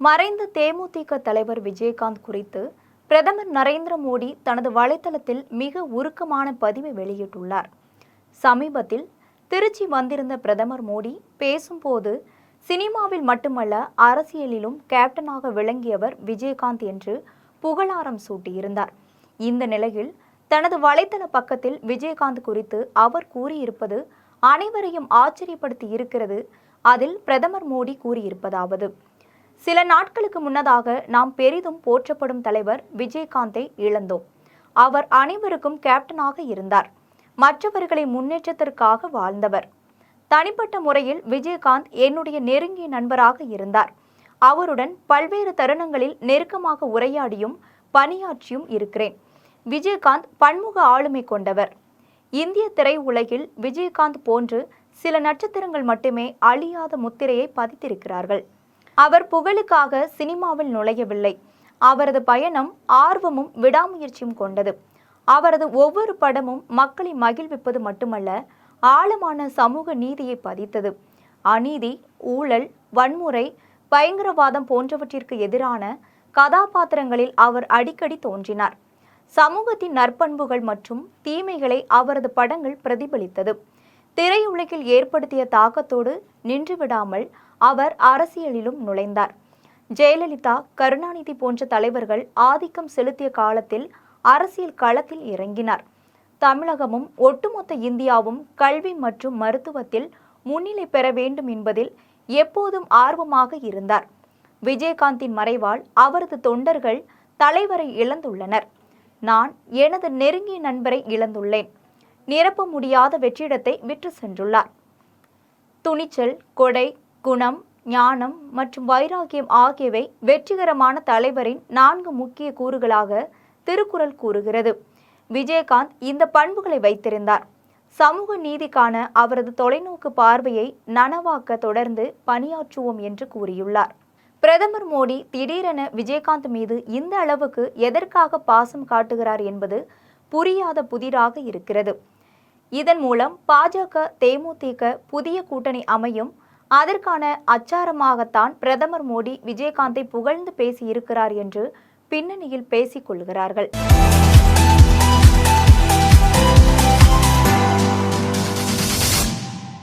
மறைந்த தேமுதிக தலைவர் விஜயகாந்த் குறித்து பிரதமர் நரேந்திர மோடி தனது வலைத்தளத்தில் மிக உருக்கமான பதிவை வெளியிட்டுள்ளார். சமீபத்தில் திருச்சி வந்திருந்த பிரதமர் மோடி பேசும்போது சினிமாவில் மட்டுமல்ல அரசியலிலும் கேப்டனாக விளங்கியவர் விஜயகாந்த் என்று புகழாரம் சூட்டியிருந்தார். இந்த நிலையில் தனது வலைத்தள பக்கத்தில் விஜயகாந்த் குறித்து அவர் கூறியிருப்பது அனைவரையும் ஆச்சரியப்படுத்தி இருக்கிறது அதில் பிரதமர் மோடி கூறியிருப்பதாவது. சில நாட்களுக்கு முன்னதாக நாம் பெரிதும் போற்றப்படும் தலைவர் விஜயகாந்தை இழந்தோம். அவர் அனைவருக்கும் கேப்டனாக இருந்தார். மற்றவர்களை முன்னேற்றத்திற்காக வாழ்ந்தவர். தனிப்பட்ட முறையில் விஜயகாந்த் என்னுடைய நெருங்கிய நண்பராக இருந்தார். அவருடன் பல்வேறு தருணங்களில் நெருக்கமாக உரையாடியும் பணியாற்றியும் இருக்கிறேன். விஜயகாந்த் பன்முக ஆளுமை கொண்டவர். இந்திய திரையுலகில் விஜயகாந்த் போன்று சில நட்சத்திரங்கள் மட்டுமே அழியாத முத்திரையை பதித்திருக்கிறார்கள். அவர் புகழுக்காக சினிமாவில் நுழையவில்லை. அவரது பயணம் ஆர்வமும் விடாமுயற்சியும் கொண்டது. அவரது ஒவ்வொரு படமும் மக்களை மகிழ்விப்பது மட்டுமல்ல ஆழமான சமூக நீதியை பதித்தது. அநீதி ஊழல் வன்முறை பயங்கரவாதம் போன்றவற்றிற்கு எதிரான கதாபாத்திரங்களில் அவர் அடிக்கடி தோன்றினார். சமூகத்தின் நற்பண்புகள் மற்றும் தீமைகளை அவரது படங்கள் பிரதிபலித்தது. திரையுலகில் ஏற்படுத்திய தாக்கத்தோடு நின்றுவிடாமல் அவர் அரசியலிலும் நுழைந்தார். ஜெயலலிதா கருணாநிதி போன்ற தலைவர்கள் ஆதிக்கம் செலுத்திய காலத்தில் அரசியல் களத்தில் இறங்கினார். தமிழகமும் ஒட்டுமொத்த இந்தியாவும் கல்வி மற்றும் மருத்துவத்தில் முன்னிலை பெற வேண்டும் என்பதில் எப்போதும் ஆர்வமாக இருந்தார். விஜயகாந்தின் மறைவால் அவரது தொண்டர்கள் தலைவரை இழந்துள்ளனர். நான் எனது நெருங்கிய நண்பரை இழந்துள்ளேன். நிரப்ப முடியாத வெற்றிடத்தை விற்று சென்றுள்ளார். துணிச்சல் கொடை குணம் ஞானம் மற்றும் வைராக்கியம் ஆகியவை வெற்றிகரமான தலைவரின் நான்கு முக்கிய கூறுகளாக திருக்குறள் கூறுகிறது. விஜயகாந்த் இந்த பண்புகளை வைத்திருந்தார். சமூக நீதிக்கான அவரது தொலைநோக்கு பார்வையை நனவாக்க தொடர்ந்து பணியாற்றுவோம் என்று கூறியுள்ளார். பிரதமர் மோடி திடீரென விஜயகாந்த் மீது இந்த அளவுக்கு எதற்காக பாசம் காட்டுகிறார் என்பது புரியாத புதிராக இருக்கிறது. இதன் மூலம் பாஜக தேமுதிக புதிய கூட்டணி அமையும். அதற்கான அச்சாரமாகத்தான் பிரதமர் மோடி விஜயகாந்தை புகழ்ந்து பேசியிருக்கிறார் என்று பின்னணியில் பேசிக் கொள்கிறார்கள்.